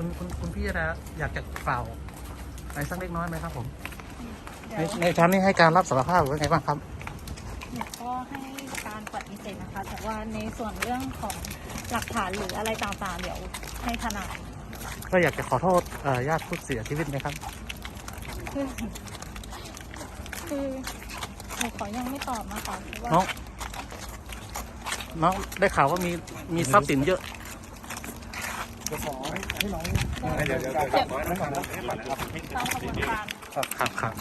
คุณคุณคุณพี่นะอยากจะกล่าวอะไรสักเล็กน้อยไหมครับผม เดี๋ในยวในชั้นนี้ให้การรับสารภาพหรือว่าไงบ้างครับ หนูก็ให้การปฏิเสธนะคะ แต่ว่าในส่วนเรื่องของหลักฐานหรืออะไรต่างๆ เดี๋ยวให้ทนายก็อยากจะขอโทษเอ่อญาติผู้เสียชีวิตไหมครับ คือคือหนูขอยังไม่ตอบนะคะเพราะว่าน้อง น้องได้ข่าวว่ามีมีทรัพย์สินเยอะ เดี๋ยวขอให้น้องเดี๋ยวเดี๋ยวกาเดี๋รยวจับไว้ก่อนนะตามกระบวนการครับครับ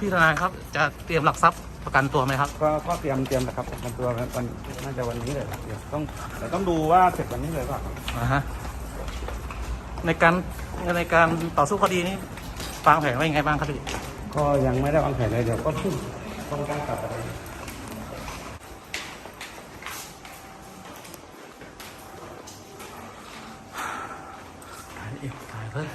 พี่ทนายครับจะเตรียมหลักทรัพย์ประกันตัวไหมครับ ก็ก็เตรียมเตรียมนะครับมันตัววันน่าจะวันนี้เลยครับเดี๋ยวต้องเดี๋ยวต้องดูว่าเสร็จวันนี้เลยเปล่ะอ่าฮะในการในการต่อสู้คดีนี้วางแผนไว้ยังไงบ้างครับพี่ก็ยังไม่ได้วางแผนเลยเดี๋ยวก็เพิ่งต้องการกลับไปถ่ายเองถ่ายเพิ่ม